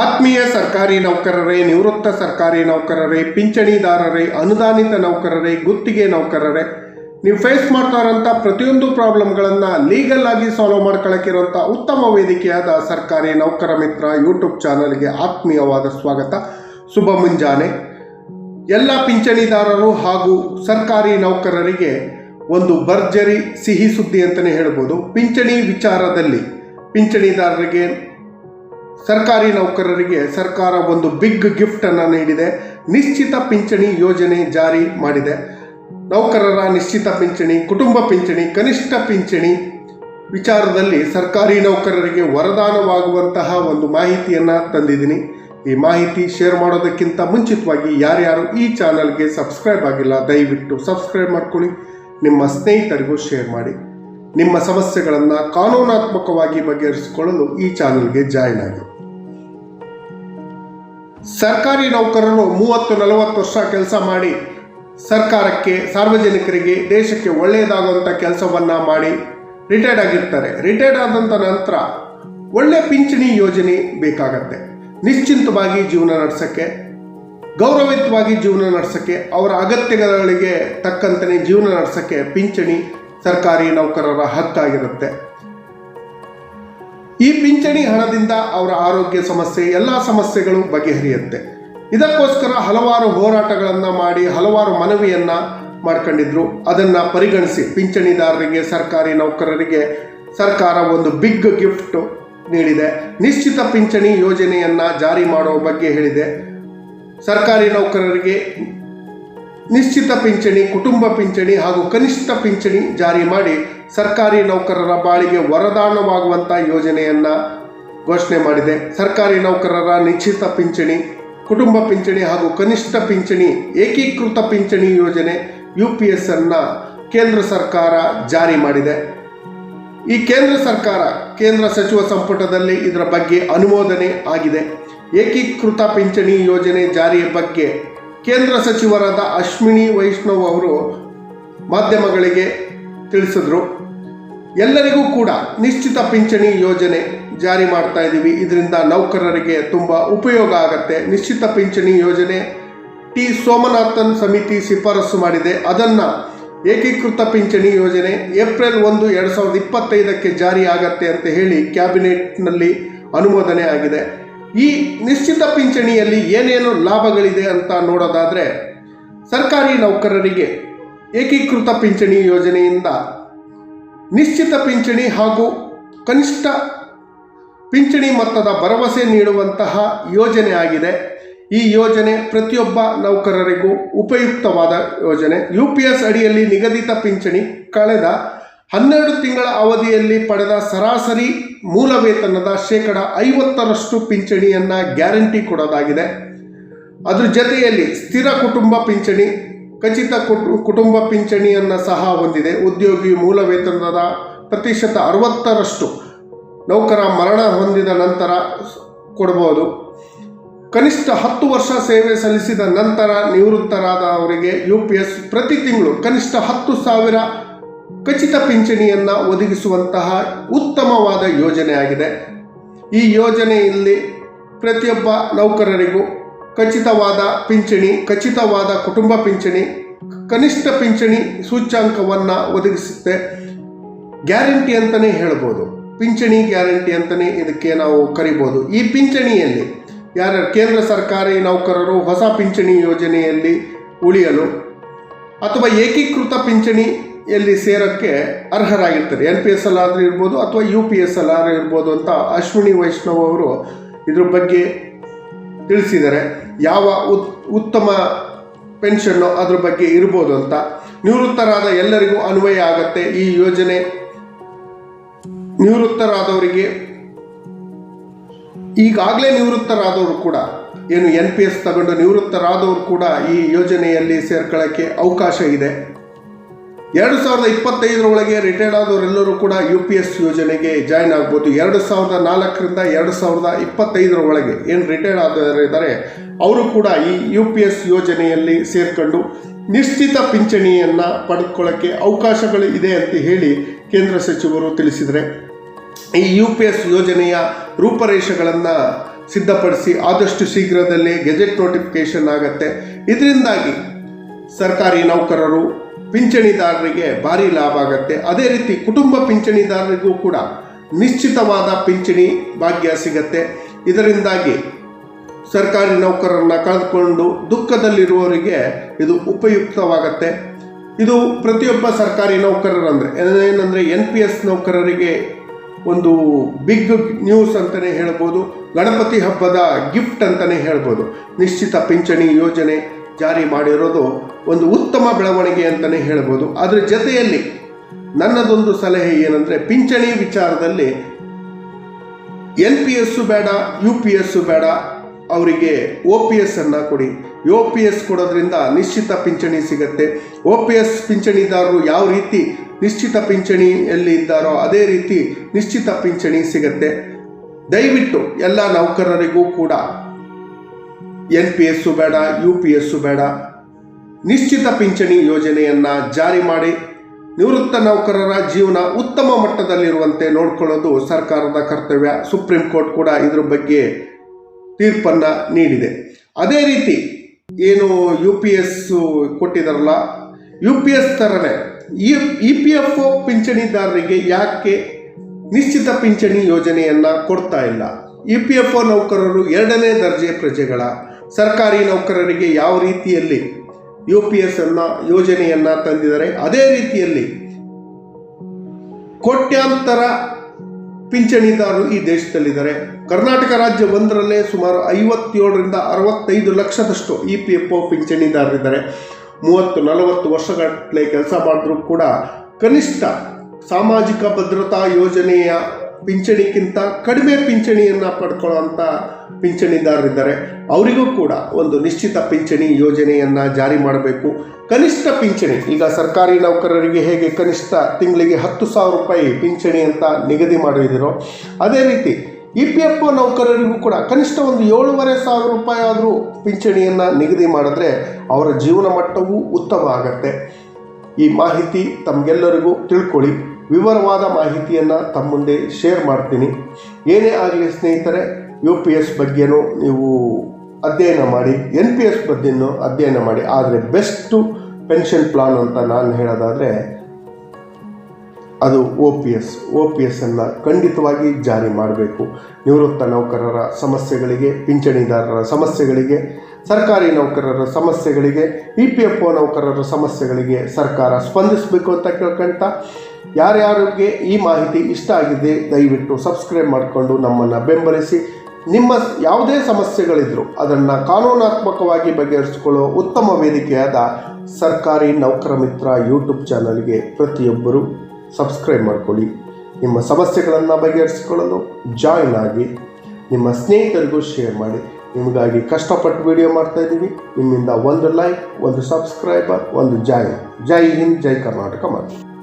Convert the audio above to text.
ಆತ್ಮೀಯ ಸರ್ಕಾರಿ ನೌಕರರೇ, ನಿವೃತ್ತ ಸರ್ಕಾರಿ ನೌಕರರೇ, ಪಿಂಚಣಿದಾರರೇ, ಅನುದಾನಿತ ನೌಕರರೇ, ಗುತ್ತಿಗೆ ನೌಕರರೇ, ನೀವು ಫೇಸ್ ಮಾಡ್ತಾ ಇರೋಂಥ ಪ್ರತಿಯೊಂದು ಪ್ರಾಬ್ಲಮ್ಗಳನ್ನು ಲೀಗಲ್ ಆಗಿ ಸಾಲ್ವ್ ಮಾಡ್ಕೊಳ್ಳೋಕ್ಕಿರೋಂಥ ಉತ್ತಮ ವೇದಿಕೆಯಾದ ಸರ್ಕಾರಿ ನೌಕರ ಮಿತ್ರ ಯೂಟ್ಯೂಬ್ ಚಾನಲ್ಗೆ ಆತ್ಮೀಯವಾದ ಸ್ವಾಗತ. ಶುಭ ಮುಂಜಾನೆ. ಎಲ್ಲ ಪಿಂಚಣಿದಾರರು ಹಾಗೂ ಸರ್ಕಾರಿ ನೌಕರರಿಗೆ ಒಂದು ಭರ್ಜರಿ ಸಿಹಿ ಸುದ್ದಿ ಅಂತಲೇ ಹೇಳ್ಬೋದು. ಪಿಂಚಣಿ ವಿಚಾರದಲ್ಲಿ ಪಿಂಚಣಿದಾರರಿಗೆ ಸರ್ಕಾರಿ ನೌಕರರಿಗೆ ಸರ್ಕಾರ ಒಂದು ಬಿಗ್ ಗಿಫ್ಟನ್ನು ನೀಡಿದೆ. ನಿಶ್ಚಿತ ಪಿಂಚಣಿ ಯೋಜನೆ ಜಾರಿ ಮಾಡಿದೆ. ನೌಕರರ ನಿಶ್ಚಿತ ಪಿಂಚಣಿ, ಕುಟುಂಬ ಪಿಂಚಣಿ, ಕನಿಷ್ಠ ಪಿಂಚಣಿ ವಿಚಾರದಲ್ಲಿ ಸರ್ಕಾರಿ ನೌಕರರಿಗೆ ವರದಾನವಾಗುವಂತಹ ಒಂದು ಮಾಹಿತಿಯನ್ನು ತಂದಿದ್ದೀನಿ. ಈ ಮಾಹಿತಿ ಶೇರ್ ಮಾಡೋದಕ್ಕಿಂತ ಮುಂಚಿತವಾಗಿ ಯಾರ್ಯಾರು ಈ ಚಾನಲ್ಗೆ ಸಬ್ಸ್ಕ್ರೈಬ್ ಆಗಿಲ್ಲ, ದಯವಿಟ್ಟು ಸಬ್ಸ್ಕ್ರೈಬ್ ಮಾಡ್ಕೊಳ್ಳಿ. ನಿಮ್ಮ ಸ್ನೇಹಿತರಿಗೂ ಶೇರ್ ಮಾಡಿ. ನಿಮ್ಮ ಸಮಸ್ಯೆಗಳನ್ನು ಕಾನೂನಾತ್ಮಕವಾಗಿ ಬಗೆಹರಿಸಿಕೊಳ್ಳಲು ಈ ಚಾನಲ್ಗೆ ಜಾಯ್ನ್ ಆಗಿ. ಸರ್ಕಾರಿ ನೌಕರರು ಮೂವತ್ತು ನಲವತ್ತು ವರ್ಷ ಕೆಲಸ ಮಾಡಿ ಸರ್ಕಾರಕ್ಕೆ, ಸಾರ್ವಜನಿಕರಿಗೆ ದೇಶಕ್ಕೆ ಒಳ್ಳೆಯದಾಗುವಂಥ ಕೆಲಸವನ್ನು ಮಾಡಿ ರಿಟೈರ್ಡ್ ಆಗಿರ್ತಾರೆ. ರಿಟೈರ್ಡ್ ಆದಂಥ ನಂತರ ಒಳ್ಳೆ ಪಿಂಚಣಿ ಯೋಜನೆ ಬೇಕಾಗತ್ತೆ. ನಿಶ್ಚಿಂತವಾಗಿ ಜೀವನ ನಡೆಸೋಕ್ಕೆ, ಗೌರವಯುತವಾಗಿ ಜೀವನ ನಡೆಸೋಕ್ಕೆ, ಅವರ ಅಗತ್ಯಗಳಿಗೆ ತಕ್ಕಂತೆ ಜೀವನ ನಡೆಸೋಕ್ಕೆ ಪಿಂಚಣಿ ಸರ್ಕಾರಿ ನೌಕರರ ಹಕ್ಕಾಗಿರುತ್ತೆ. ಈ ಪಿಂಚಣಿ ಹಣದಿಂದ ಅವರ ಆರೋಗ್ಯ ಸಮಸ್ಯೆ, ಎಲ್ಲ ಸಮಸ್ಯೆಗಳು ಬಗೆಹರಿಯುತ್ತೆ. ಇದಕ್ಕೋಸ್ಕರ ಹಲವಾರು ಹೋರಾಟಗಳನ್ನು ಮಾಡಿ, ಹಲವಾರು ಮನವಿಯನ್ನು ಮಾಡ್ಕೊಂಡಿದ್ರು. ಅದನ್ನು ಪರಿಗಣಿಸಿ ಪಿಂಚಣಿದಾರರಿಗೆ, ಸರ್ಕಾರಿ ನೌಕರರಿಗೆ ಸರ್ಕಾರ ಒಂದು ಬಿಗ್ ಗಿಫ್ಟ್ ನೀಡಿದೆ. ನಿಶ್ಚಿತ ಪಿಂಚಣಿ ಯೋಜನೆಯನ್ನು ಜಾರಿ ಮಾಡುವ ಬಗ್ಗೆ ಹೇಳಿದೆ. ಸರ್ಕಾರಿ ನೌಕರರಿಗೆ ನಿಶ್ಚಿತ ಪಿಂಚಣಿ, ಕುಟುಂಬ ಪಿಂಚಣಿ ಹಾಗೂ ಕನಿಷ್ಠ ಪಿಂಚಣಿ ಜಾರಿ ಮಾಡಿ ಸರ್ಕಾರಿ ನೌಕರರ ಬಾಳಿಗೆ ವರದಾನವಾಗುವಂಥ ಯೋಜನೆಯನ್ನು ಘೋಷಣೆ ಮಾಡಿದೆ. ಸರ್ಕಾರಿ ನೌಕರರ ನಿಶ್ಚಿತ ಪಿಂಚಣಿ, ಕುಟುಂಬ ಪಿಂಚಣಿ ಹಾಗೂ ಕನಿಷ್ಠ ಪಿಂಚಣಿ, ಏಕೀಕೃತ ಪಿಂಚಣಿ ಯೋಜನೆ ಯು ಪಿ ಎಸ್ ಅನ್ನು ಕೇಂದ್ರ ಸರ್ಕಾರ ಜಾರಿ ಮಾಡಿದೆ. ಈ ಕೇಂದ್ರ ಸರ್ಕಾರ ಕೇಂದ್ರ ಸಚಿವ ಸಂಪುಟದಲ್ಲಿ ಇದರ ಬಗ್ಗೆ ಅನುಮೋದನೆ ಆಗಿದೆ. ಏಕೀಕೃತ ಪಿಂಚಣಿ ಯೋಜನೆ ಜಾರಿಯ ಬಗ್ಗೆ ಕೇಂದ್ರ ಸಚಿವರಾದ ಅಶ್ವಿನಿ ವೈಷ್ಣವ್ ಅವರು ಮಾಧ್ಯಮಗಳಿಗೆ ತಿಳಿಸಿದ್ರು. ಎಲ್ಲರಿಗೂ ಕೂಡ ನಿಶ್ಚಿತ ಪಿಂಚಣಿ ಯೋಜನೆ ಜಾರಿ ಮಾಡ್ತಾ ಇದ್ದೀವಿ. ಇದರಿಂದ ನೌಕರರಿಗೆ ತುಂಬ ಉಪಯೋಗ ಆಗುತ್ತೆ. ನಿಶ್ಚಿತ ಪಿಂಚಣಿ ಯೋಜನೆ ಟಿ ಸೋಮನಾಥನ್ ಸಮಿತಿ ಶಿಫಾರಸು ಮಾಡಿದೆ. ಅದನ್ನು ಏಕೀಕೃತ ಪಿಂಚಣಿ ಯೋಜನೆ ಏಪ್ರಿಲ್ ಒಂದು, ಎರಡು ಸಾವಿರದ ಇಪ್ಪತ್ತೈದಕ್ಕೆ ಜಾರಿ ಆಗತ್ತೆ ಅಂತ ಹೇಳಿ ಕ್ಯಾಬಿನೆಟ್ನಲ್ಲಿ ಅನುಮೋದನೆ ಆಗಿದೆ. ಈ ನಿಶ್ಚಿತ ಪಿಂಚಣಿಯಲ್ಲಿ ಏನೇನು ಲಾಭಗಳಿದೆ ಅಂತ ನೋಡೋದಾದರೆ ಸರ್ಕಾರಿ ನೌಕರರಿಗೆ ಏಕೀಕೃತ ಪಿಂಚಣಿ ಯೋಜನೆಯಿಂದ ನಿಶ್ಚಿತ ಪಿಂಚಣಿ ಹಾಗೂ ಕನಿಷ್ಠ ಪಿಂಚಣಿ ಮೊತ್ತದ ಭರವಸೆ ನೀಡುವಂತಹ ಯೋಜನೆ ಆಗಿದೆ. ಈ ಯೋಜನೆ ಪ್ರತಿಯೊಬ್ಬ ನೌಕರರಿಗೂ ಉಪಯುಕ್ತವಾದ ಯೋಜನೆ. ಯು ಪಿ ಎಸ್ ಅಡಿಯಲ್ಲಿ ನಿಗದಿತ ಪಿಂಚಣಿ ಕಳೆದ ಹನ್ನೆರಡು ತಿಂಗಳ ಅವಧಿಯಲ್ಲಿ ಪಡೆದ ಸರಾಸರಿ ಮೂಲ ವೇತನದ ಶೇಕಡ ಐವತ್ತರಷ್ಟು ಪಿಂಚಣಿಯನ್ನು ಗ್ಯಾರಂಟಿ ಕೊಡೋದಾಗಿದೆ. ಅದರ ಜೊತೆಯಲ್ಲಿ ಸ್ಥಿರ ಕುಟುಂಬ ಪಿಂಚಣಿ ಖಚಿತ ಕುಟು, ಕುಟುಂಬ ಪಿಂಚಣಿಯನ್ನು ಸಹ ಹೊಂದಿದೆ. ಉದ್ಯೋಗಿ ಮೂಲ ವೇತನದ ಪ್ರತಿಶತ ಅರವತ್ತರಷ್ಟು ನೌಕರ ಮರಣ ಹೊಂದಿದ ನಂತರ ಕೊಡಬಹುದು ಕನಿಷ್ಠ ಹತ್ತು ವರ್ಷ ಸೇವೆ ಸಲ್ಲಿಸಿದ ನಂತರ ನಿವೃತ್ತರಾದವರಿಗೆ ಯು ಪಿ ಎಸ್ ಪ್ರತಿ ತಿಂಗಳು ಕನಿಷ್ಠ ಹತ್ತು ಸಾವಿರ ಖಚಿತ ಪಿಂಚಣಿಯನ್ನು ಒದಗಿಸುವಂತಹ ಉತ್ತಮವಾದ ಯೋಜನೆಯಾಗಿದೆ. ಈ ಯೋಜನೆಯಲ್ಲಿ ಪ್ರತಿಯೊಬ್ಬ ನೌಕರರಿಗೂ ಖಚಿತವಾದ ಪಿಂಚಣಿ, ಖಚಿತವಾದ ಕುಟುಂಬ ಪಿಂಚಣಿ, ಕನಿಷ್ಠ ಪಿಂಚಣಿ ಸೂಚ್ಯಾಂಕವನ್ನು ಒದಗಿಸುತ್ತೆ. ಗ್ಯಾರಂಟಿ ಅಂತಲೇ ಹೇಳ್ಬೋದು. ಪಿಂಚಣಿ ಗ್ಯಾರಂಟಿ ಅಂತಲೇ ಇದಕ್ಕೆ ನಾವು ಕರಿಬೋದು. ಈ ಪಿಂಚಣಿಯಲ್ಲಿ ಯಾರ ಕೇಂದ್ರ ಸರ್ಕಾರಿ ನೌಕರರು ಹೊಸ ಪಿಂಚಣಿ ಯೋಜನೆಯಲ್ಲಿ ಉಳಿಯಲು ಅಥವಾ ಏಕೀಕೃತ ಪಿಂಚಣಿಯಲ್ಲಿ ಸೇರೋಕ್ಕೆ ಅರ್ಹರಾಗಿರ್ತಾರೆ. ಎನ್ ಪಿ ಎಸ್ ಎಲ್ ಆದರೂ ಇರ್ಬೋದು ಅಥವಾ ಯು ಪಿ ಎಸ್ ಎಲ್ ಆರ್ ಇರ್ಬೋದು ಅಂತ ಅಶ್ವಿನಿ ವೈಷ್ಣವ್ ಅವರು ಇದ್ರ ಬಗ್ಗೆ ತಿಳಿಸಿದ್ದಾರೆ ಯಾವ ಉತ್, ಉತ್ತಮ ಪೆನ್ಷನ್ನು ಅದ್ರ ಬಗ್ಗೆ ಇರ್ಬೋದು ಅಂತ. ನಿವೃತ್ತರಾದ ಎಲ್ಲರಿಗೂ ಅನ್ವಯ ಆಗತ್ತೆ ಈ ಯೋಜನೆ. ನಿವೃತ್ತರಾದವರಿಗೆ ಈಗಾಗಲೇ ನಿವೃತ್ತರಾದವರು ಕೂಡ, ಏನು ಎನ್ ಪಿ ಎಸ್ ತಗೊಂಡು ನಿವೃತ್ತರಾದವರು ಕೂಡ ಈ ಯೋಜನೆಯಲ್ಲಿ ಸೇರ್ಕೊಳ್ಳೋಕ್ಕೆ ಅವಕಾಶ ಇದೆ. ಎರಡು ಸಾವಿರದ ಇಪ್ಪತ್ತೈದರೊಳಗೆ ರಿಟೈರ್ಡ್ ಆದವರೆಲ್ಲರೂ ಕೂಡ ಯು ಪಿ ಎಸ್ ಯೋಜನೆಗೆ ಜಾಯ್ನ್ ಆಗ್ಬೋದು. ಎರಡು ಸಾವಿರದ ನಾಲ್ಕರಿಂದ ಎರಡು ಸಾವಿರದ ಇಪ್ಪತ್ತೈದರ ಒಳಗೆ ಏನು ರಿಟೈರ್ಡ್ ಆದವರಿದ್ದಾರೆ, ಅವರು ಕೂಡ ಈ ಯು ಪಿ ಎಸ್ ಯೋಜನೆಯಲ್ಲಿ ಸೇರ್ಕೊಂಡು ನಿಶ್ಚಿತ ಪಿಂಚಣಿಯನ್ನು ಪಡೆದುಕೊಳ್ಳೋಕ್ಕೆ ಅವಕಾಶಗಳು ಇದೆ ಅಂತ ಹೇಳಿ ಕೇಂದ್ರ ಸಚಿವರು ತಿಳಿಸಿದರೆ, ಈ ಯು ಪಿ ಎಸ್ ಯೋಜನೆಯ ರೂಪರೇಷೆಗಳನ್ನು ಸಿದ್ಧಪಡಿಸಿ ಆದಷ್ಟು ಶೀಘ್ರದಲ್ಲೇ ಗೆಜೆಟ್ ನೋಟಿಫಿಕೇಷನ್ ಆಗತ್ತೆ. ಇದರಿಂದಾಗಿ ಸರ್ಕಾರಿ ನೌಕರರು ಪಿಂಚಣಿದಾರರಿಗೆ ಭಾರಿ ಲಾಭ ಆಗುತ್ತೆ. ಅದೇ ರೀತಿ ಕುಟುಂಬ ಪಿಂಚಣಿದಾರರಿಗೂ ಕೂಡ ನಿಶ್ಚಿತವಾದ ಪಿಂಚಣಿ ಭಾಗ್ಯ ಸಿಗತ್ತೆ. ಇದರಿಂದಾಗಿ ಸರ್ಕಾರಿ ನೌಕರರನ್ನು ಕಳೆದುಕೊಂಡು ದುಃಖದಲ್ಲಿರುವವರಿಗೆ ಇದು ಉಪಯುಕ್ತವಾಗತ್ತೆ. ಇದು ಪ್ರತಿಯೊಬ್ಬ ಸರ್ಕಾರಿ ನೌಕರರಂದರೆ, ಏನಂದರೆ ಎನ್ ಪಿ ಎಸ್ ನೌಕರರಿಗೆ ಒಂದು ಬಿಗ್ ನ್ಯೂಸ್ ಅಂತಲೇ ಹೇಳ್ಬೋದು, ಗಣಪತಿ ಹಬ್ಬದ ಗಿಫ್ಟ್ ಅಂತಲೇ ಹೇಳ್ಬೋದು. ನಿಶ್ಚಿತ ಪಿಂಚಣಿ ಯೋಜನೆ ಜಾರಿ ಮಾಡಿರೋದು ಒಂದು ಉತ್ತಮ ಬೆಳವಣಿಗೆ ಅಂತಲೇ ಹೇಳ್ಬೋದು. ಅದರ ಜೊತೆಯಲ್ಲಿ ನನ್ನದೊಂದು ಸಲಹೆ ಏನಂದರೆ ಪಿಂಚಣಿ ವಿಚಾರದಲ್ಲಿ ಎನ್ ಪಿ ಎಸ್ಸು ಬೇಡ, ಯು ಪಿ ಎಸ್ಸು ಬೇಡ, ಅವರಿಗೆ ಒ ಪಿ ಎಸ್ ಅನ್ನು ಕೊಡಿ. ಯು ಪಿ ಎಸ್ ಕೊಡೋದ್ರಿಂದ ನಿಶ್ಚಿತ ಪಿಂಚಣಿ ಸಿಗತ್ತೆ. ಒ ಪಿ ಎಸ್ ಪಿಂಚಣಿದಾರರು ಯಾವ ರೀತಿ ನಿಶ್ಚಿತ ಪಿಂಚಣಿಯಲ್ಲಿ ಇದ್ದಾರೋ ಅದೇ ರೀತಿ ನಿಶ್ಚಿತ ಪಿಂಚಣಿ ಸಿಗತ್ತೆ. ದಯವಿಟ್ಟು ಎಲ್ಲ ನೌಕರರಿಗೂ ಕೂಡ ಎನ್ ಪಿ ಎಸ್ಸು ಬೇಡ, ಯು ಪಿ ಎಸ್ಸು ಬೇಡ ನಿಶ್ಚಿತ ಪಿಂಚಣಿ ಯೋಜನೆಯನ್ನು ಜಾರಿ ಮಾಡಿ ನಿವೃತ್ತ ನೌಕರರ ಜೀವನ ಉತ್ತಮ ಮಟ್ಟದಲ್ಲಿರುವಂತೆ ನೋಡಿಕೊಳ್ಳೋದು ಸರ್ಕಾರದ ಕರ್ತವ್ಯ. ಸುಪ್ರೀಂ ಕೋರ್ಟ್ ಕೂಡ ಇದ್ರ ಬಗ್ಗೆ ತೀರ್ಪನ್ನು ನೀಡಿದೆ. ಅದೇ ರೀತಿ ಏನು ಯು ಪಿ ಎಸ್ ಕೊಟ್ಟಿದಾರಲ್ಲ ಯು ಪಿ ಎಸ್ ಥರನೇ ಇ ಪಿ ಎಫ್ ಒ ಪಿಂಚಣಿದಾರರಿಗೆ ಯಾಕೆ ನಿಶ್ಚಿತ ಪಿಂಚಣಿ ಯೋಜನೆಯನ್ನು ಕೊಡ್ತಾ ಇಲ್ಲ? ಇ ಪಿ ಎಫ್ ಒ ನೌಕರರು ಎರಡನೇ ದರ್ಜೆ ಪ್ರಜೆಗಳ, ಸರ್ಕಾರಿ ನೌಕರರಿಗೆ ಯಾವ ರೀತಿಯಲ್ಲಿ ಯು ಪಿ ಎಸ್ ಅನ್ನ, ಯೋಜನೆಯನ್ನು ತಂದಿದ್ದಾರೆ. ಅದೇ ರೀತಿಯಲ್ಲಿ ಕೋಟ್ಯಾಂತರ ಪಿಂಚಣಿದಾರರು ಈ ದೇಶದಲ್ಲಿದ್ದಾರೆ. ಕರ್ನಾಟಕ ರಾಜ್ಯ ಒಂದರಲ್ಲೇ ಸುಮಾರು ಐವತ್ತೇಳರಿಂದ ಅರವತ್ತೈದು ಲಕ್ಷದಷ್ಟು ಇ ಪಿ ಎಫ್ ಒ ಪಿಂಚಣಿದಾರರಿದ್ದಾರೆ. ಮೂವತ್ತು, ನಲವತ್ತು ವರ್ಷಗಟ್ಟಲೆ ಕೆಲಸ ಮಾಡಿದ್ರೂ ಕೂಡ ಕನಿಷ್ಠ ಸಾಮಾಜಿಕ ಭದ್ರತಾ ಯೋಜನೆಯ ಪಿಂಚಣಿಗಿಂತ ಕಡಿಮೆ ಪಿಂಚಣಿಯನ್ನು ಪಡ್ಕೊಳ್ಳೋಂಥ ಪಿಂಚಣಿದಾರರಿದ್ದಾರೆ. ಅವರಿಗೂ ಕೂಡ ಒಂದು ನಿಶ್ಚಿತ ಪಿಂಚಣಿ ಯೋಜನೆಯನ್ನು ಜಾರಿ ಮಾಡಬೇಕು. ಕನಿಷ್ಠ ಪಿಂಚಣಿ, ಈಗ ಸರ್ಕಾರಿ ನೌಕರರಿಗೆ ಹೇಗೆ ಕನಿಷ್ಠ ತಿಂಗಳಿಗೆ ಹತ್ತು ಸಾವಿರ ರೂಪಾಯಿ ಪಿಂಚಣಿ ಅಂತ ನಿಗದಿ ಮಾಡಿದಿರೋ, ಅದೇ ರೀತಿ ಇ ಪಿ ಎಫ್ ಒ ನೌಕರರಿಗೂ ಕೂಡ ಕನಿಷ್ಠ ಒಂದು ಏಳೂವರೆ ಸಾವಿರ ರೂಪಾಯಿ ಆದರೂ ಪಿಂಚಣಿಯನ್ನು ನಿಗದಿ ಮಾಡಿದ್ರೆ ಅವರ ಜೀವನ ಮಟ್ಟವೂ ಉತ್ತಮ ಆಗತ್ತೆ. ಈ ಮಾಹಿತಿ ತಮಗೆಲ್ಲರಿಗೂ ತಿಳ್ಕೊಳ್ಳಿ ವಿವರವಾದ ಮಾಹಿತಿಯನ್ನು ತಮ್ಮ ಮುಂದೆ ಶೇರ್ ಮಾಡ್ತೀನಿ. ಏನೇ ಆಗಲಿ ಸ್ನೇಹಿತರೆ ಯು ಪಿ ಎಸ್ ಬಗ್ಗೆನೂ ನೀವು ಅಧ್ಯಯನ ಮಾಡಿ ಎನ್ ಪಿ ಎಸ್ ಬಗ್ಗೆನೂ ಅಧ್ಯಯನ ಮಾಡಿ, ಆದರೆ ಬೆಸ್ಟು ಪೆನ್ಷನ್ ಪ್ಲಾನ್ ಅಂತ ನಾನು ಹೇಳೋದಾದರೆ, ಅದು O P S O P ಎಸ್ಸನ್ನು ಖಂಡಿತವಾಗಿ ಜಾರಿ ಮಾಡಬೇಕು. ನಿವೃತ್ತ ನೌಕರರ ಸಮಸ್ಯೆಗಳಿಗೆ, ಪಿಂಚಣಿದಾರರ ಸಮಸ್ಯೆಗಳಿಗೆ, ಸರ್ಕಾರಿ ನೌಕರರ ಸಮಸ್ಯೆಗಳಿಗೆ ಇ ಪಿ ಎಫ್ ಒ ನೌಕರರ ಸಮಸ್ಯೆಗಳಿಗೆ ಸರ್ಕಾರ ಸ್ಪಂದಿಸಬೇಕು ಅಂತ ಕೇಳ್ಕೊಂತ ಯಾರ್ಯಾರಿಗೆ ಈ ಮಾಹಿತಿ ಇಷ್ಟ ಆಗಿದೆ, ದಯವಿಟ್ಟು ಸಬ್ಸ್ಕ್ರೈಬ್ ಮಾಡಿಕೊಂಡು ನಮ್ಮನ್ನು ಬೆಂಬಲಿಸಿ. ನಿಮ್ಮ ಯಾವುದೇ ಸಮಸ್ಯೆಗಳಿದ್ದರೂ ಅದನ್ನು ಕಾನೂನಾತ್ಮಕವಾಗಿ ಬಗೆಹರಿಸಿಕೊಳ್ಳುವ ಉತ್ತಮ ವೇದಿಕೆಯಾದ ಸರ್ಕಾರಿ ನೌಕರ ಮಿತ್ರ ಯೂಟ್ಯೂಬ್ ಚಾನಲ್ಗೆ ಪ್ರತಿಯೊಬ್ಬರು ಸಬ್ಸ್ಕ್ರೈಬ್ ಮಾಡಿಕೊಳ್ಳಿ. ನಿಮ್ಮ ಸಮಸ್ಯೆಗಳನ್ನು ಬಗೆಹರಿಸಿಕೊಳ್ಳಲು ಜಾಯಿನ್ ಆಗಿ, ನಿಮ್ಮ ಸ್ನೇಹಿತರಿಗೂ ಶೇರ್ ಮಾಡಿ. ನಿಮಗಾಗಿ ಕಷ್ಟಪಟ್ಟು ವಿಡಿಯೋ ಮಾಡ್ತಾ ಇದ್ದೀವಿ. ನಿಮ್ಮಿಂದ ಒಂದು ಲೈಕ್ ಒಂದು ಸಬ್ಸ್ಕ್ರೈಬರ್ ಒಂದು ಜಾಯಿನ್ ಜೈ ಹಿಂದ್, ಜೈ ಕರ್ನಾಟಕ ಮಾಡಿ